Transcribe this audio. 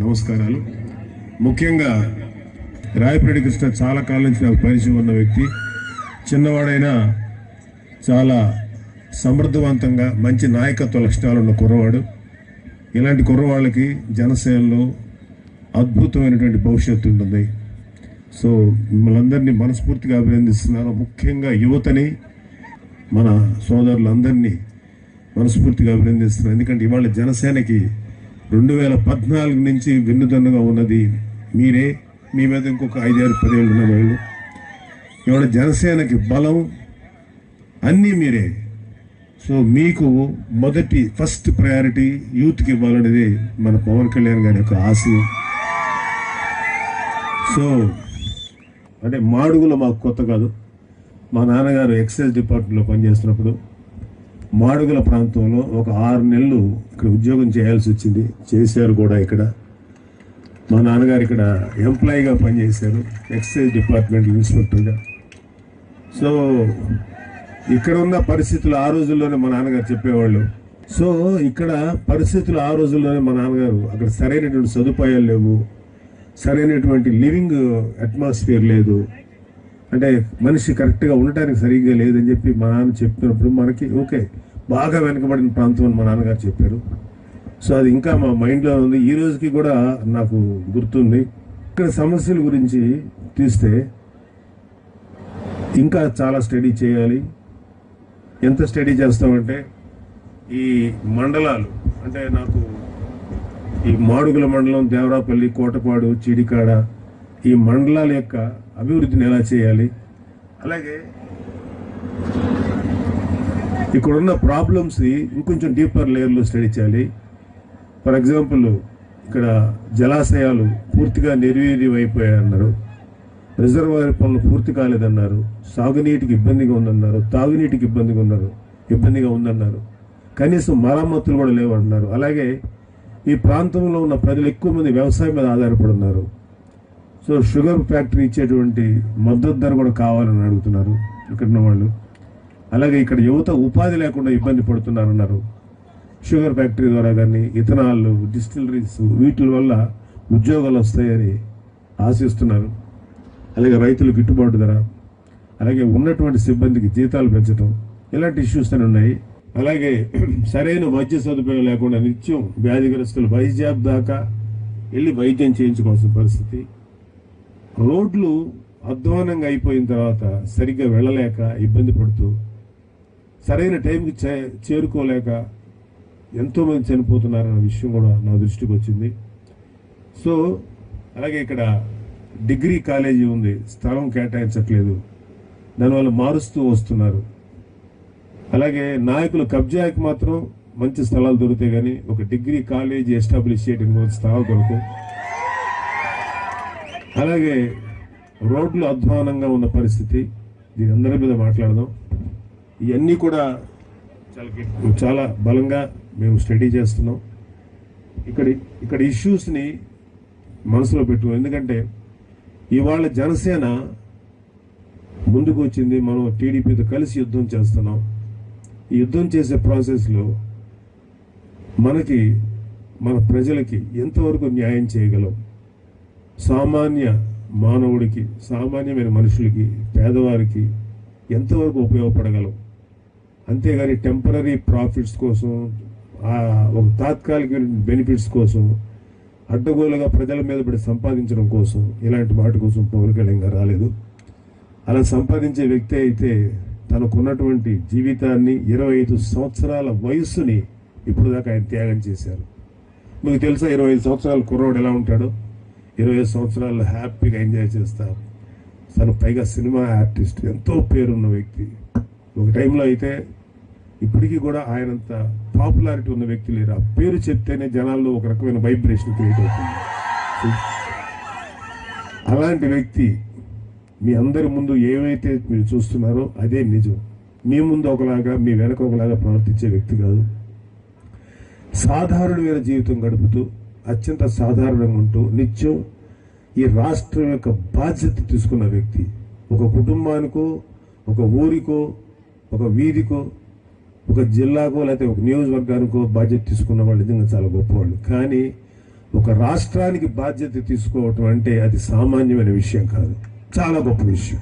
నమస్కారాలు. ముఖ్యంగా రాయపరెడ్డి కృష్ణ చాలా కాలం నుంచి నాకు పరిచయం ఉన్న వ్యక్తి. చిన్నవాడైనా చాలా సమర్థవంతంగా మంచి నాయకత్వ లక్షణాలు ఉన్న కుర్రవాడు. ఇలాంటి కుర్రవాళ్ళకి జనసేనలో అద్భుతమైనటువంటి భవిష్యత్తు ఉంటుంది. సో మిమ్మల్ని అందరినీ మనస్ఫూర్తిగా అభినందిస్తున్నాను. ముఖ్యంగా యువతని మన సోదరులందరినీ మనస్ఫూర్తిగా అభినందిస్తున్నాను. ఎందుకంటే ఇవాళ జనసేనకి రెండు వేల పద్నాలుగు నుంచి వెన్నుదన్నుగా ఉన్నది మీరే. మీ మీద ఇంకొక ఐదారు పదేళ్ళు ఉన్న వాళ్ళు ఇవాళ జనసేనకి బలం అన్నీ మీరే. సో మీకు మొదటి ఫస్ట్ ప్రయారిటీ యూత్కి ఇవ్వాలనేది మన పవన్ కళ్యాణ్ గారి యొక్క ఆశయం. సో అంటే మాడుగుల మాకు కొత్త కాదు. మా నాన్నగారు ఎక్సైజ్ డిపార్ట్మెంట్లో పనిచేస్తున్నప్పుడు మాడుగుల ప్రాంతంలో ఒక ఆరు నెలలు ఇక్కడ ఉద్యోగం చేయాల్సి వచ్చింది. చేశారు కూడా ఇక్కడ. మా నాన్నగారు ఇక్కడ ఎంప్లాయీగా పనిచేశారు. Excise department ఇన్స్పెక్టర్గా. సో ఇక్కడ ఉన్న పరిస్థితులు ఆ రోజుల్లోనే మా నాన్నగారు చెప్పేవాళ్ళు. సో ఇక్కడ పరిస్థితులు ఆ రోజుల్లోనే మా నాన్నగారు అక్కడ సరైనటువంటి సదుపాయాలు లేవు. సరైనటువంటి లివింగ్ అట్మాస్ఫియర్ లేదు. అంటే మనిషి కరెక్ట్గా ఉండటానికి సరిగ్గా లేదని చెప్పి మా నాన్న చెప్పినప్పుడు మనకి ఓకే బాగా వెనుకబడిన ప్రాంతం అని మా నాన్నగారు చెప్పారు. సో అది ఇంకా మా మైండ్లో ఉంది. ఈ రోజుకి కూడా నాకు గుర్తుంది. ఇక్కడ సమస్యల గురించి తీస్తే ఇంకా చాలా స్టడీ చేయాలి. ఎంత స్టడీ చేస్తామంటే ఈ మండలాలు అంటే నాకు ఈ మాడుగుల మండలం దేవరాపల్లి కోటపాడు చీడికాడ ఈ మండలాల యొక్క అభివృద్ధిని ఎలా చేయాలి? అలాగే ఇక్కడ ఉన్న ప్రాబ్లమ్స్ని ఇంకొంచెం డీపర్ లేయర్లో స్టడీ చేయాలి. ఫర్ ఎగ్జాంపుల్ ఇక్కడ జలాశయాలు పూర్తిగా నిర్వీర్యం అన్నారు. రిజర్వాయర్ పనులు పూర్తి కాలేదన్నారు. సాగునీటికి ఇబ్బందిగా ఉందన్నారు. తాగునీటికి ఇబ్బందిగా ఉన్నారు. ఇబ్బందిగా ఉందన్నారు. కనీసం మరమ్మతులు కూడా లేవన్నారు. అలాగే ఈ ప్రాంతంలో ఉన్న ప్రజలు ఎక్కువ మంది వ్యవసాయం మీద ఆధారపడి ఉన్నారు. సో షుగర్ ఫ్యాక్టరీ ఇచ్చేటువంటి మద్దతు ధర కూడా కావాలని అడుగుతున్నారు ఇక్కడ వాళ్ళు. అలాగే ఇక్కడ యువత ఉపాధి లేకుండా ఇబ్బంది పడుతున్నారన్నారు. షుగర్ ఫ్యాక్టరీ ద్వారా కానీ ఇథనాళ్ళు డిస్టిలరీస్ వీటి వల్ల ఉద్యోగాలు వస్తాయని ఆశిస్తున్నారు. అలాగే రైతులు గిట్టుబాటు ధర అలాగే ఉన్నటువంటి సిబ్బందికి జీతాలు పెంచడం ఇలాంటి ఇష్యూస్ అని ఉన్నాయి. అలాగే సరైన వైద్య సదుపాయం లేకుండా నిత్యం వ్యాధిగ్రస్తులు వైజాబ్ దాకా వెళ్ళి వైద్యం చేయించుకోవాల్సిన పరిస్థితి రోడ్లు అధ్వానంగా అయిపోయిన తర్వాత సరిగ్గా వెళ్ళలేక ఇబ్బంది పడుతూ సరైన టైంకి చే చేరుకోలేక ఎంతోమంది చనిపోతున్నారన్న విషయం కూడా నా దృష్టికి వచ్చింది. సో అలాగే ఇక్కడ డిగ్రీ కాలేజీ ఉంది స్థలం కేటాయించట్లేదు దానివల్ల మారుస్తూ వస్తున్నారు. అలాగే నాయకులు కబ్జాకి మాత్రం మంచి స్థలాలు దొరుకుతాయి కానీ ఒక డిగ్రీ కాలేజీ ఎస్టాబ్లిష్ చేయడం స్థలాలు దొరకవు. అలాగే రోడ్లు అధ్వానంగా ఉన్న పరిస్థితి దీని అందరి మీద మాట్లాడదాం. ఇవన్నీ కూడా చాలా చాలా బలంగా మేము స్టడీ చేస్తున్నాం. ఇక్కడ ఇక్కడ ఇష్యూస్ని మనసులో పెట్టుకో ఎందుకంటే ఇవాళ జనసేన ముందుకు వచ్చింది మనం టీడీపీతో కలిసి యుద్ధం చేస్తున్నాం. ఈ యుద్ధం చేసే ప్రాసెస్లో మనకి మన ప్రజలకి ఎంతవరకు న్యాయం చేయగలం? సామాన్య మానవుడికి సామాన్యమైన మనుషులకి పేదవారికి ఎంతవరకు ఉపయోగపడగలం? అంతేగాని టెంపరీ ప్రాఫిట్స్ కోసం ఒక తాత్కాలిక బెనిఫిట్స్ కోసం అడ్డగోలుగా ప్రజల మీద పడి సంపాదించడం కోసం ఇలాంటి వాటి కోసం పవన్ కళ్యాణ్ గారు రాలేదు. అలా సంపాదించే వ్యక్తి అయితే తనకున్నటువంటి జీవితాన్ని ఇరవై ఐదు సంవత్సరాల వయస్సుని ఇప్పుడు దాకా ఆయన త్యాగం చేశారు. మీకు తెలుసా ఇరవై ఐదు సంవత్సరాల కుర్రోడు ఎలా ఉంటాడో? ఇరవై సంవత్సరాలు హ్యాపీగా ఎంజాయ్ చేస్తారు తను పైగా సినిమా ఆర్టిస్ట్ ఎంతో పేరున్న వ్యక్తి. ఒక టైంలో అయితే ఇప్పటికీ కూడా ఆయనంత పాపులారిటీ ఉన్న వ్యక్తి లేరు. ఆ పేరు చెప్తేనే జనాల్లో ఒక రకమైన వైబ్రేషన్ క్రియేట్ అవుతుంది. అలాంటి వ్యక్తి మీ అందరి ముందు ఏమైతే మీరు చూస్తున్నారో అదే నిజం. మీ ముందు ఒకలాగా మీ వెనక ఒకలాగా ప్రవర్తించే వ్యక్తి కాదు. సాధారణమైన జీవితం గడుపుతూ అత్యంత సాధారణంగా ఉంటూ నిత్యం ఈ రాష్ట్రం యొక్క బాధ్యత తీసుకున్న వ్యక్తి. ఒక కుటుంబానికో ఒక ఊరికో ఒక వీధికో ఒక జిల్లాకో లేకపోతే ఒక నియోజకవర్గానికో బాధ్యత తీసుకున్న వాళ్ళు నిజంగా చాలా గొప్పవాళ్ళు. కానీ ఒక రాష్ట్రానికి బాధ్యత తీసుకోవటం అంటే అది సామాన్యమైన విషయం కాదు. చాలా గొప్ప విషయం.